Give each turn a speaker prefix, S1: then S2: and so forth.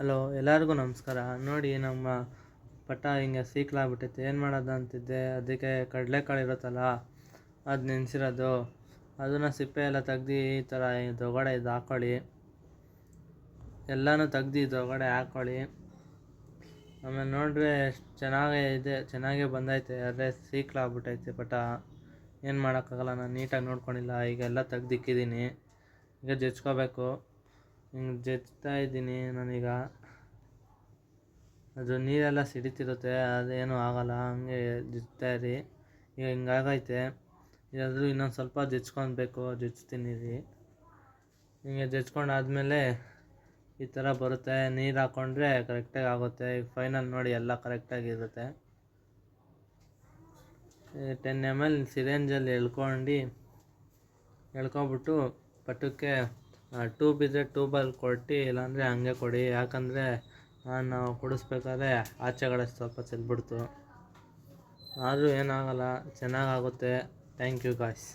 S1: Hello, ಎಲ್ಲರಿಗೂ ನಮಸ್ಕಾರ. ನೋಡಿ, ನಮ್ಮ ಪಟ ಹಿಂಗೆ ಸೀಕ್ಲಾಗ್ಬಿಟ್ಟೈತೆ ಏನು ಮಾಡೋದು ಅಂತಿದ್ದೆ? ಅದಕ್ಕೆ ಕಡಲೆಕಾಳು ಇರುತ್ತಲ್ಲ, ಅದು ನೆನೆಸಿರೋದು. ಅದನ್ನು ಸಿಪ್ಪೆ ಎಲ್ಲ ತೆಗ್ದು ಈ ಥರ ದೊಗಡೆ ಇದು ಹಾಕ್ಕೊಳ್ಳಿ ಎಲ್ಲನೂ ತೆಗ್ದು ದೊಗಡೆ ಹಾಕ್ಕೊಳ್ಳಿ ಆಮೇಲೆ ನೋಡಿದ್ರೆ ಚೆನ್ನಾಗೇ ಇದೆ, ಚೆನ್ನಾಗೇ ಬಂದೈತೆ. ಆದರೆ ಸೀಕ್ಲಾಗ್ಬಿಟ್ಟೈತೆ ಪಟ. ಏನು ಮಾಡೋಕ್ಕಾಗಲ್ಲ, ನಾನು ನೀಟಾಗಿ ನೋಡ್ಕೊಂಡಿಲ್ಲ. ಈಗ ಎಲ್ಲ ತೆಗ್ದಿಕ್ಕಿದ್ದೀನಿ ಈಗ ಜಜ್ಕೋಬೇಕು. ಹಿಂಗೆ ಜಜ್ತಾ ಇದ್ದೀನಿ ನಾನೀಗ. ಅದು ನೀರೆಲ್ಲ ಸಿಡಿತಿರುತ್ತೆ, ಅದೇನೂ ಆಗಲ್ಲ, ಹಂಗೆ ಜಜ್ತಾ ಇರಿ. ಈಗ ಹಿಂಗಾಗೈತೆ. ಇದಾದರೂ ಇನ್ನೊಂದು ಸ್ವಲ್ಪ ಜಜ್ಕೊಬೇಕು ಜಜ್ತೀನಿ ರೀ. ಹಿಂಗೆ ಜಜ್ಕೊಂಡಾದ್ಮೇಲೆ ಈ ಥರ ಬರುತ್ತೆ. ನೀರು ಹಾಕ್ಕೊಂಡ್ರೆ ಕರೆಕ್ಟಾಗಿ ಆಗುತ್ತೆ. ಈಗ ಫೈನಲ್ ನೋಡಿ ಎಲ್ಲ ಕರೆಕ್ಟಾಗಿರುತ್ತೆ ಟೆನ್ ಎಂ ಎಲ್ ಸಿರೇಂಜಲ್ಲಿ ಎಳ್ಕೊಂಡು ಎಳ್ಕೊಬಿಟ್ಟು ಪಟಕ್ಕೆ ಟ್ಯೂಬ್ ಇದ್ದರೆ ಟ್ಯೂಬಲ್ಲಿ ಕೊಟ್ಟು, ಇಲ್ಲಾಂದರೆ ಹಂಗೆ ಕೊಡಿ. ಯಾಕಂದರೆ ನಾನು ಕುಡಿಸ್ಬೇಕಾದ್ರೆ ಆಚೆಗಡೆ ಸ್ವಲ್ಪ ಚೆಲ್ಬಿಡ್ತು. ಆದರೂ ಏನಾಗಲ್ಲ ಚೆನ್ನಾಗಾಗುತ್ತೆ ಥ್ಯಾಂಕ್ ಯು ಗಾಯ್ಸ್